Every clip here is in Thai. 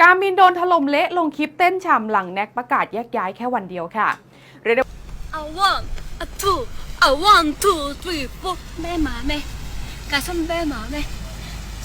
การมินโดนถล่มเละลงคลิปเต้นฉ่ำหลังแน็กประกาศแยกย้ายแค่วันเดียวค่ะเรียกได้ A one, a two, a one, two, three, four. แม่หมาแม่กะซ่อมแม่หมาแม่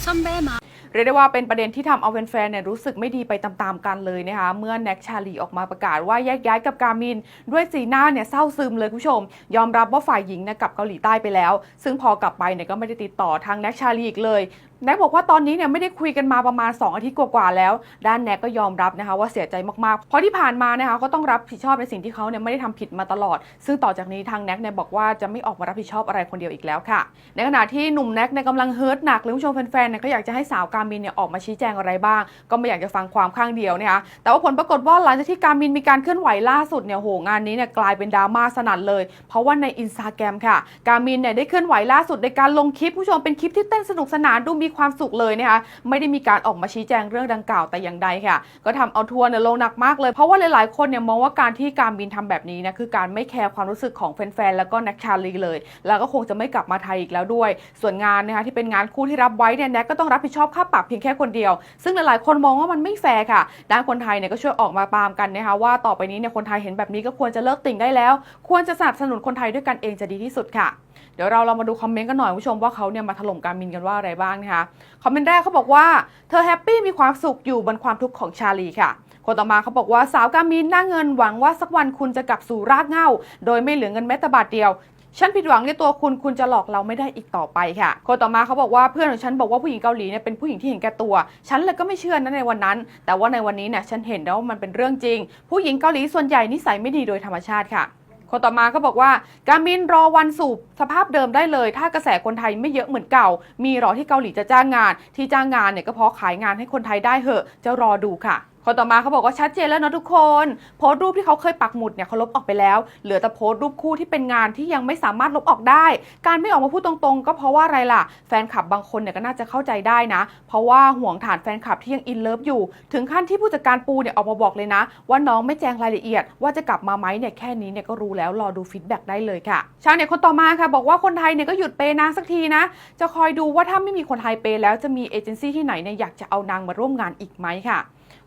ซ่อมแม่หมาเรียกได้ว่าเป็นประเด็นที่ทำเอาแฟนๆเนี่ยรู้สึกไม่ดีไปตามๆกันเลยนะคะเมื่อแน็กชาลีออกมาประกาศว่าแยกย้ายกับการมิน ด้วยสีหน้าเนี่ยเศร้าซึมเลยคุณผู้ชม ยอมรับว่าฝ่ายหญิงเนี่ยกลับเกาหลีใต้ไปแล้ว ซึ่งพอกลับไปเนี่ยก็ไม่ได้ติดต่อทางแน็กชาลีอีกเลย แน็กบอกว่าตอนนี้เนี่ยไม่ได้คุยกันมาประมาณ 2 อาทิตย์กว่าๆแล้ว ด้านแน็กก็ยอมรับนะคะว่าเสียใจมากๆ เพราะที่ผ่านมานะคะก็ต้องรับผิดชอบในสิ่งที่เขาเนี่ยไม่ได้ทำผิดมาตลอด ซึ่งต่อจากนี้ทางแน็กเนี่ยบอกว่าจะไม่ออกมารับผิดชอบอะไรคนเดียวอีกแล้วค่ะ ในขณะที่หนุ่มแน็กเนี่ยกำลังเฮิร์ตหนักเลยคุณผู้ชมแฟนๆเนี่ยก็อยากจะให้สาวการมินเนี่ยออกมาชี้แจงอะไรบ้าง ก็ไม่อยากจะฟังความข้างเดียวนะคะแต่ว่าผลปรากฏว่าหลังจากที่การมินมีการเคลื่อนไหวล่าสุดเนี่ยโหงานนี้เนี่ยกลายเป็นดราม่าสนั่นเลย เพราะว่าในอินสตาแกรมค่ะ การมินเนี่ยได้เคลื่อนไหวล่าสุดในการลงคลิปผู้ชมเป็นคลิปที่เต้นสนุกสนานดูมีความสุขเลยนะคะไม่ได้มีการออกมาชี้แจงเรื่องดังกล่าวแต่อย่างใดค่ะ ก็ทำเอาทัวร์เนี่ยลงหนักมากเลย เพราะว่าหลายๆคนเนี่ยมองว่าการที่การมินทำแบบนี้เนะคือการไม่แคร์ความรู้สึกของแฟนๆแล้วก็แน็กชาลีเลย แล้วก็คงจะไม่กลับมาไทยอีกแล้วด้วย ส่วนงานนะคะที่เป็นงานคู่ที่รับไว้เนี่ยแน็กก็ต้องรับผิดชอบค่าปรับเพียงแค่คนเดียว ซึ่งหลายๆคนมองว่ามันไม่แฟร์ค่ะด้านคนไทยเนี่ยก็ช่วยออกมาปามกันนะคะว่าต่อไปนี้เนี่ยคนไทยเห็นแบบนี้ก็ควรจะเลิกติ่งได้แล้ว ควรจะสนับสนุนคนไทยด้วยกันเองจะดีที่สุดค่ะ ดี๋ยวเราเรามาดูคอมเมนต์กันหน่อยคุณผู้ชมว่าเขาเนี่ยมาถล่มการมินกันว่าอะไรบ้างนะคะคอมเมนต์แรกเขาบอกว่าเธอแฮปปี้มีความสุขอยู่บนความทุกข์ของชาลีค่ะคนต่อมาเขาบอกว่าสาวการมินหน้าเงินหวังว่าสักวันคุณจะกลับสู่รากเหง้า โดยไม่เหลือเงินแม้แต่บาทเดียวฉันผิดหวังในตัวคุณคุณจะหลอกเราไม่ได้อีกต่อไปค่ะ คนต่อมาเขาบอกว่าเพื่อนของฉันบอกว่าผู้หญิงเกาหลีเนี่ยเป็นผู้หญิงที่เห็นแก่ตัว ฉันเลยก็ไม่เชื่อนะในวันนั้น แต่ว่าในวันนี้เนี่ยฉันเห็นแล้วว่ามันเป็นเรื่องจริง ผู้หญิงเกาหลีส่วนใหญ่นิสัยไม่ดีโดยธรรมชาติค่ะ คนต่อมาก็บอกว่าการมินรอวันสูบสภาพเดิมได้เลย ถ้ากระแสคนไทยไม่เยอะเหมือนเก่า มีรอที่เกาหลีจะจ้างงาน ที่จ้างงานเนี่ยก็เพราะขายงานให้คนไทยได้เหอะจะรอดูค่ะ คนต่อมาเขาบอกว่าชัดเจนแล้วนะทุกคน โพสต์รูปที่เขาเคยปักหมุดเนี่ยเขาลบออกไปแล้ว เหลือแต่โพสต์รูปคู่ที่เป็นงานที่ยังไม่สามารถลบออกได้ การไม่ออกมาพูดตรงๆ ก็เพราะว่าอะไรล่ะ แฟนคลับบางคนเนี่ยก็น่าจะเข้าใจได้นะ เพราะว่าห่วงฐานแฟนคลับที่ยังอินเลิฟอยู่ ถึงขั้นที่ผู้จัดการปูเนี่ยออกมาบอกเลยนะ ว่าน้องไม่แจ้งรายละเอียด ว่าจะกลับมาไหมเนี่ยแค่นี้เนี่ยก็รู้แล้วรอดูฟีดแบ็กได้เลยค่ะชาวเน็ตคนต่อมาค่ะ บอกว่าคนไทยเนี่ยก็หยุดเปยนางสักทีนะ จะคอยดูว่าถ้าไม่มีคนไทยเปยแล้วจะมีเอเจนซี่ที่ไหนเนี่ยอยากจะเอานางมาร่วมงานอีกไหมค่ะ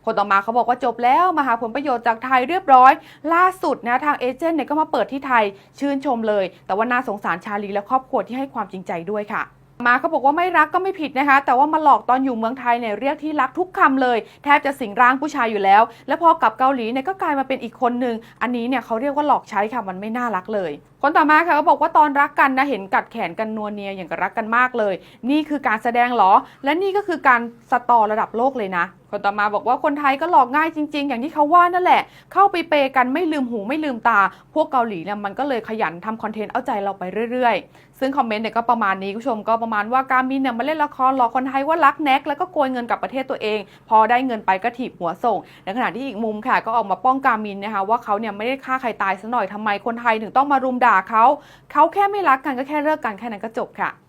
คนต่อมาเขาบอกว่าจบแล้วมาหาผลประโยชน์จากไทยเรียบร้อย ล่าสุดนะทางเอเจนต์เนี่ยก็มาเปิดที่ไทยชื่นชมเลย แต่ว่าน่าสงสารชาลีและครอบครัวที่ให้ความจริงใจด้วยค่ะ มาเขาบอกว่าไม่รักก็ไม่ผิดนะคะ แต่ว่ามาหลอกตอนอยู่เมืองไทยเนี่ยเรียกที่รักทุกคำเลย แทบจะสิงร่างผู้ชายอยู่แล้ว แล้วพอกลับเกาหลีเนี่ยก็กลายมาเป็นอีกคนหนึ่งอันนี้เนี่ยเขาเรียกว่าหลอกใช้ค่ะมันไม่น่ารักเลย คนต่อมาค่ะเขาบอกว่าตอนรักกันนะเห็นกัดแขนกันนัวเนียอย่างกับรักกันมากเลย นี่คือการแสดงเหรอ และนี่ก็คือการสตอระดับโลกเลยนะคนต่อมาบอกว่าคนไทยก็หลอกง่ายจริง ๆ อย่างที่เขาว่านั่นแหละ เข้าไปเปกันไม่ลืมหูไม่ลืมตา พวกเกาหลีเนี่ยมันก็เลยขยันทำคอนเทนต์เอาใจเราไปเรื่อยๆ ซึ่งคอมเมนต์เนี่ยก็ประมาณนี้คุณผู้ชมก็ประมาณว่าการมินเนี่ยมาเล่นละครหลอกคนไทยว่ารักแน็กแล้วก็โกยเงินกลับประเทศตัวเอง พอได้เงินไปก็ถีบหัวส่ง ในขณะที่อีกมุมค่ะก็ออกมาป้องการมินนะคะว่าเขาเนี่ยไม่ได้ฆ่าใครตายซะหน่อยทำไมคนไทยถึงต้องมารุมด่าเขาเขาแค่ไม่รักกันก็แค่เลิกกันแค่นั้นก็จบค่ะ